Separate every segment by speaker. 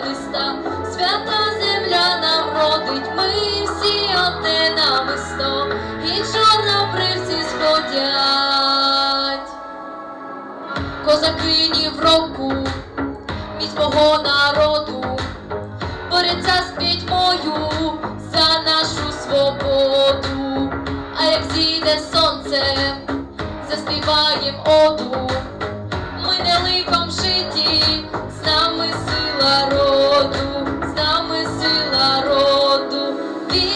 Speaker 1: квітуча свята земля нам родить, ми всі одне намисто, і чорнобривці сходять. Козаки в року, міць мого народу, борються з пітьмою за нашу свободу. А як зійде сонце, заспіваєм оду. Ми не ликом шиті,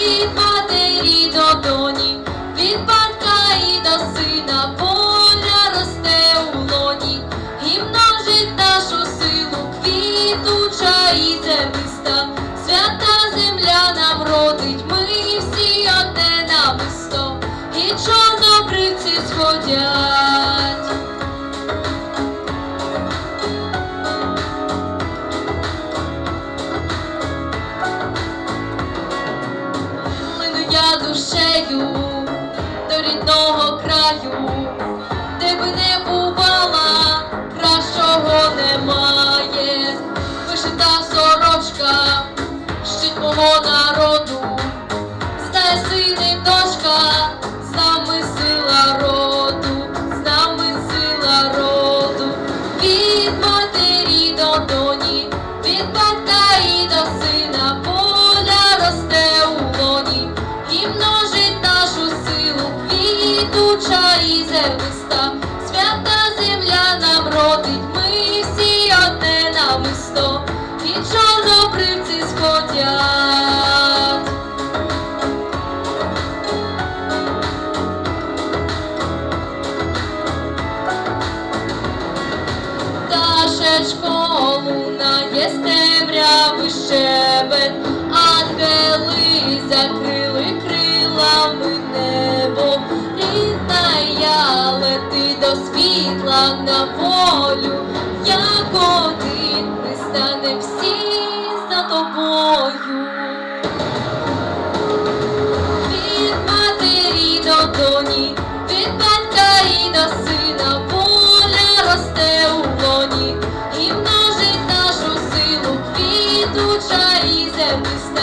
Speaker 1: від матері до доні, від і до сина, воля росте у лоні, і нашу силу, квітуча і зерниста, свята земля нам родить, ми всі одне намисто, і чорнобривці сходять. raio. на волю, як один не стане всі за тобою. Від матері до доні, від батька і до сина воля росте у лоні і множить нашу силу квітуча і землі.